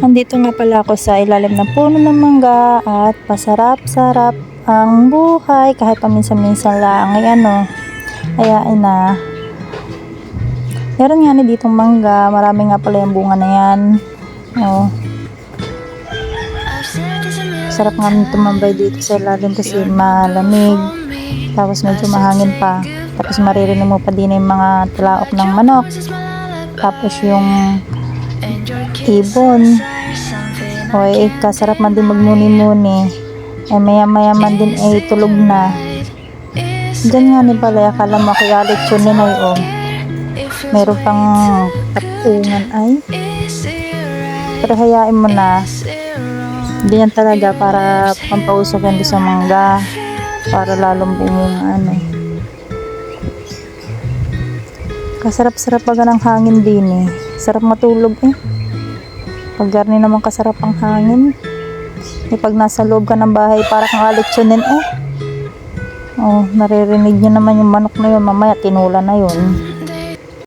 Andito nga pala ako sa ilalim ng puno ng mangga at pasarap-sarap ang buhay kahit paminsan-minsan lang ay ano ayain na. Meron nga ni ditong mangga marami nga pala yung bunga na yan. Oh. sarap nga tumambay dito sa ilalim kasi malamig tapos medyo mahangin pa. Tapos maririnig mo pa din yung mga talaok ng manok tapos yung ibon. Eh, kasarap man din magmuni-muni. Eh maya maya man din eh tulog na. Dyan nga ni pala akala mo kaya lechon ni na yun meron pang patungan ay. Pero hayain mo na. Hindi yan talaga para pampausok yan sa mangga para lalong bumunga ano. Kasarap-sarap pag ng hangin din eh. Sarap matulog eh pag garni naman kasarap ang hangin. Eh pag nasa loob ka ng bahay para kang alitsyonin eh. Oh naririnig nyo naman yung manok na yun. Mamaya tinula na yun